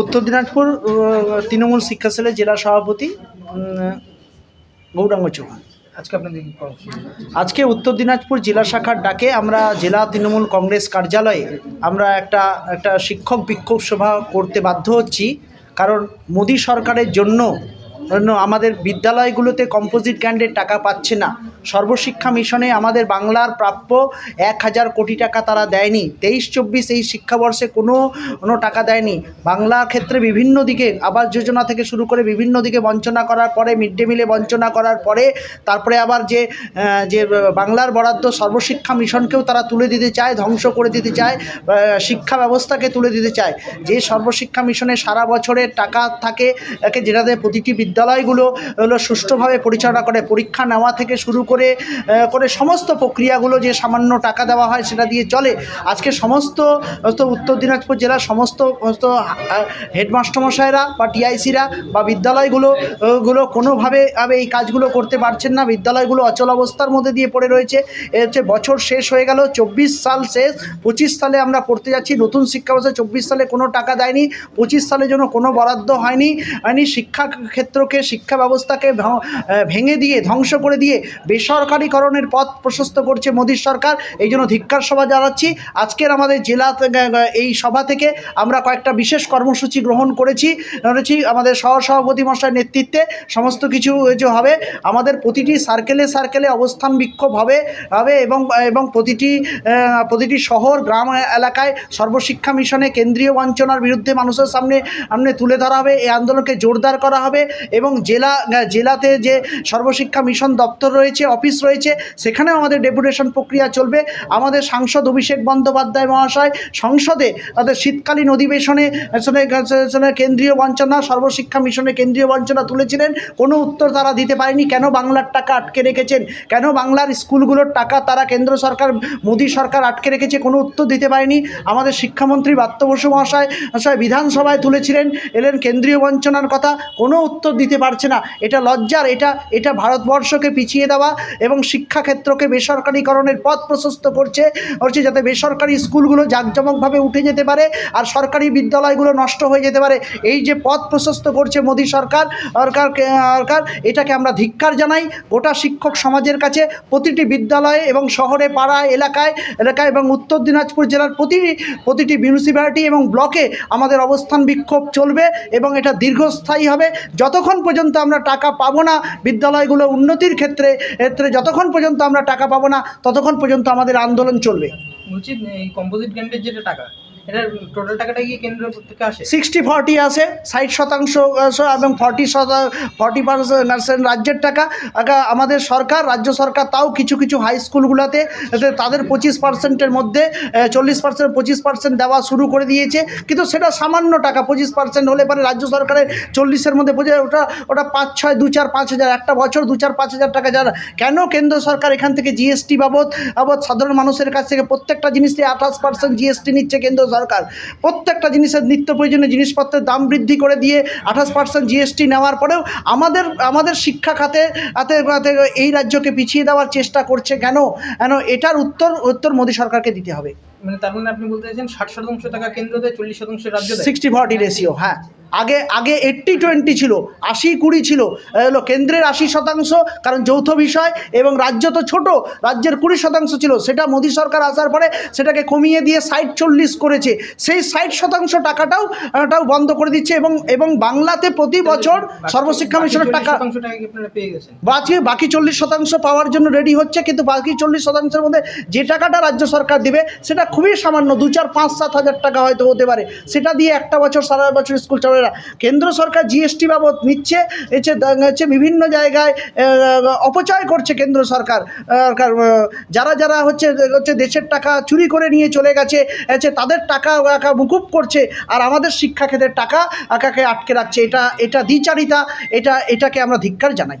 উত্তর দিনাজপুর তৃণমূল শিক্ষা সেলের জেলা সভাপতি গৌরাঙ্গ চৌহান। আজকে আপনাদের আজকে উত্তর দিনাজপুর জেলা শাখার ডাকে আমরা জেলা তৃণমূল কংগ্রেস কার্যালয়ে আমরা একটা একটা শিক্ষক বিক্ষোভ সভা করতে বাধ্য হচ্ছি। কারণ মোদী সরকারের জন্য আমাদের বিদ্যালয়গুলোতে কম্পোজিট গ্যান্ডের টাকা পাচ্ছে না। সর্বশিক্ষা মিশনে আমাদের বাংলার প্রাপ্য এক হাজার কোটি টাকা তারা দেয়নি। তেইশ, চব্বিশ এই শিক্ষাবর্ষে কোনো কোনো টাকা দেয়নি। বাংলার ক্ষেত্রে বিভিন্ন দিকে আবাস যোজনা থেকে শুরু করে বিভিন্ন দিকে বঞ্চনা করার পরে, মিড ডে মিলে বঞ্চনা করার পরে, তারপরে আবার যে যে বাংলার বরাদ্দ সর্বশিক্ষা মিশনকেও তারা তুলে দিতে চায়, ধ্বংস করে দিতে চায় শিক্ষা ব্যবস্থাকে তুলে দিতে চায়। যে সর্বশিক্ষা মিশনে সারা বছরের টাকা থাকে যেটাতে প্রতিটি বিদ্যালয়গুলো হলো সুষ্ঠুভাবে পরিচালনা করে, পরীক্ষা নেওয়া থেকে শুরু করে করে সমস্ত প্রক্রিয়াগুলো যে সামান্য টাকা দেওয়া হয় সেটা দিয়ে চলে। আজকে সমস্ত উত্তর দিনাজপুর জেলার সমস্ত হেডমাস্টারমশাইরা বা টিআইসিরা বা বিদ্যালয়গুলো, গুলো কোনোভাবে ভাবে এই কাজগুলো করতে পারছেন না। বিদ্যালয়গুলো অচল অবস্থার মধ্যে দিয়ে পড়ে রয়েছে। এ হচ্ছে বছর শেষ হয়ে গেল, চব্বিশ সাল শেষ, পঁচিশ সালে আমরা পড়তে যাচ্ছি। নতুন শিক্ষাবর্ষে চব্বিশ সালে কোনো টাকা দেয়নি, পঁচিশ সালের জন্য কোনো বরাদ্দ হয়নি শিক্ষা ক্ষেত্রকে শিক্ষা ব্যবস্থাকে ভেঙে দিয়ে, ধ্বংস করে দিয়ে বেসরকারিকরণের পথ প্রশস্ত করছে মোদীর সরকার। এই জন্য ধিক্কার সভা জানাচ্ছি। আজকের আমাদের জেলা এই সভা থেকে আমরা কয়েকটা বিশেষ কর্মসূচি গ্রহণ করেছি। করেছি আমাদের সহ সভাপতি মশাইয়ের নেতৃত্বে। সমস্ত কিছু যে হবে, আমাদের প্রতিটি সার্কেলে সার্কেলে অবস্থান বিক্ষোভ হবে হবে এবং এবং প্রতিটি প্রতিটি শহর, গ্রাম, এলাকায় সর্বশিক্ষা মিশনে কেন্দ্রীয় বঞ্চনার বিরুদ্ধে মানুষের সামনে সামনে তুলে ধরা হবে। এই আন্দোলনকে জোরদার করা হবে। এবং জেলা জেলাতে যে সর্বশিক্ষা মিশন দপ্তর রয়েছে, অফিস রয়েছে, সেখানেও আমাদের ডেপুটেশন প্রক্রিয়া চলবে। আমাদের সাংসদ অভিষেক বন্দ্যোপাধ্যায় মহাশয় সংসদে তাদের শীতকালীন অধিবেশনে কেন্দ্রীয় বঞ্চনা, সর্বশিক্ষা মিশনে কেন্দ্রীয় বঞ্চনা তুলেছিলেন। কোনো উত্তর তারা দিতে পারেনি। কেন বাংলার টাকা আটকে রেখেছেন? কেন বাংলার স্কুলগুলোর টাকা তারা কেন্দ্র সরকার, মোদী সরকার আটকে রেখেছে? কোনো উত্তর দিতে পারেনি। আমাদের শিক্ষামন্ত্রী বাত্য বসু মহাশয় বিধানসভায় তুলেছিলেন। এলেন কেন্দ্রীয় বঞ্চনার কথা। কোনো উত্তর দিতে পারছে না। এটা লজ্জার, এটা এটা ভারতবর্ষকে পিছিয়ে দেওয়া এবং শিক্ষাক্ষেত্রকে বেসরকারীকরণের পথ প্রশস্ত করছে করছে যাতে বেসরকারি স্কুলগুলো জাঁকজমকভাবে উঠে যেতে পারে আর সরকারি বিদ্যালয়গুলো নষ্ট হয়ে যেতে পারে। এই যে পথ প্রশস্ত করছে মোদী সরকার সরকার এটাকে আমরা ধিক্কার জানাই। গোটা শিক্ষক সমাজের কাছে প্রতিটি বিদ্যালয়ে এবং শহরে, পাড়ায়, এলাকায় এলাকায় এবং উত্তর দিনাজপুর জেলার প্রতিটি প্রতিটি মিউনিসিপ্যালিটি এবং ব্লকে আমাদের অবস্থান বিক্ষোভ চলবে এবং এটা দীর্ঘস্থায়ী হবে। যতক্ষণ পর্যন্ত আমরা টাকা পাবো না, বিদ্যালয়গুলো উন্নতির ক্ষেত্রে ক্ষেত্রে যতক্ষণ পর্যন্ত আমরা টাকা পাবো না, ততক্ষণ পর্যন্ত আমাদের আন্দোলন চলবে। বলছি, এই কম্পোজিট গ্যান্ডের যেটা টাকা টোটাল টাকাটা সিক্সটি আসে? ষাট শতাংশ এবং ফর্টি ফর্টি পার্সেন্ট রাজ্যের টাকা। আমাদের সরকার, রাজ্য সরকার তাও কিছু কিছু হাই স্কুলগুলোতে তাদের পঁচিশ পার্সেন্টের মধ্যে চল্লিশ পার্সেন্ট পঁচিশ পার্সেন্ট দেওয়া শুরু করে দিয়েছে। কিন্তু সেটা সামান্য টাকা, পঁচিশ পার্সেন্ট হলে পরে রাজ্য সরকারের চল্লিশের মধ্যে বোঝা ওটা ওটা পাঁচ, ছয়, দু চার, পাঁচ হাজার, একটা বছর দু চার, পাঁচ হাজার টাকা যারা। কেন কেন্দ্র সরকার এখান থেকে জিএসটি বাবদ বাবদ সাধারণ মানুষের কাছ থেকে প্রত্যেকটা জিনিস আঠাশ পার্সেন্ট জিএসটি নিচ্ছে কেন্দ্র সরকার প্রত্যেকটা জিনিসের নিত্য প্রয়োজনীয় জিনিসপত্রের দাম বৃদ্ধি করে দিয়ে আঠাশ পার্সেন্ট জিএসটি নেওয়ার পরেও আমাদের আমাদের শিক্ষা খাতে হাতে এই রাজ্যকে পিছিয়ে দেওয়ার চেষ্টা করছে কেন? কেন? এটার উত্তর উত্তর মোদী সরকারকে দিতে হবে। মানে তার মানে আপনি বলতে চাইছেন ষাট শতাংশ টাকা কেন্দ্র দেয় চল্লিশ শতাংশ রাজ্য সিক্সটি ফর্টি রেশিও হ্যাঁ। আগে আগে এইট্টি টোয়েন্টি ছিল আশি কুড়ি ছিল। হলো কেন্দ্রের আশি শতাংশ কারণ যৌথ বিষয় এবং রাজ্য তো ছোট রাজ্যের কুড়ি শতাংশ ছিল। সেটা মোদী সরকার আসার পরে সেটাকে কমিয়ে দিয়ে ষাট চল্লিশ করেছে। সেই ষাট শতাংশ টাকাটাও টাও বন্ধ করে দিচ্ছে এবং এবং বাংলাতে প্রতি বছর সর্বশিক্ষা মিশনের টাকা বাকি বাকি চল্লিশ শতাংশ পাওয়ার জন্য রেডি হচ্ছে কিন্তু বাকি চল্লিশ শতাংশের মধ্যে যে টাকাটা রাজ্য সরকার দিবে সেটা খুবই সামান্য দু চার পাঁচ সাত হাজার টাকা হয়তো হতে পারে। সেটা দিয়ে একটা বছর সারা বছর স্কুল চলে না কেন্দ্র সরকার জিএসটি বাবদ নিচ্ছে হচ্ছে বিভিন্ন জায়গায় অপচয় করছে কেন্দ্র সরকার যারা যারা হচ্ছে হচ্ছে দেশের টাকা চুরি করে নিয়ে চলে গেছে হচ্ছে তাদের টাকা মুকুব করছে, আর আমাদের শিক্ষা ক্ষেত্রের টাকা আঁকাকে আটকে রাখছে, এটা এটা দ্বিচারিতা, এটা, এটাকে আমরা ধিক্কার জানাই।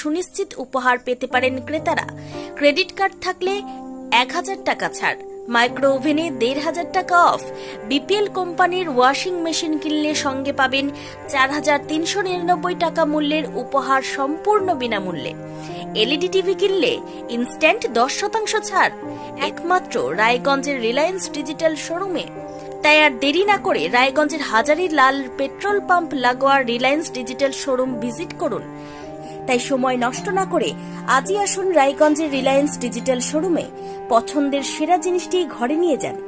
সুনিশ্চিত উপহার পেতে পারেন ক্রেতারা। ক্রেডিট কার্ড থাকলে এক হাজার টাকা ছাড়। মাইক্রো ওভেনে দেড় হাজার টাকা অফ। বিপিএল কোম্পানির ওয়াশিং মেশিন কিনলে সঙ্গে পাবেন চার হাজার তিনশো নিরানব্বই টাকা মূল্যের উপহার সম্পূর্ণ বিনামূল্যে। এলইডি টিভি কিনলে ইনস্ট্যান্ট দশ শতাংশ ছাড়। একমাত্র রায়গঞ্জের রিলায়েন্স ডিজিটাল শোরুমে। তাই আর দেরি না করে রায়গঞ্জের হাজারি লাল পেট্রোল পাম্প লাগোয়া রিলায়েন্স ডিজিটাল শোরুম ভিজিট করুন। তাই সময় নষ্ট না করে আজই আসুন রায়গঞ্জের রিলায়েন্স ডিজিটাল শোরুমে। পছন্দের সেরা জিনিসটি ঘরে নিয়ে যান।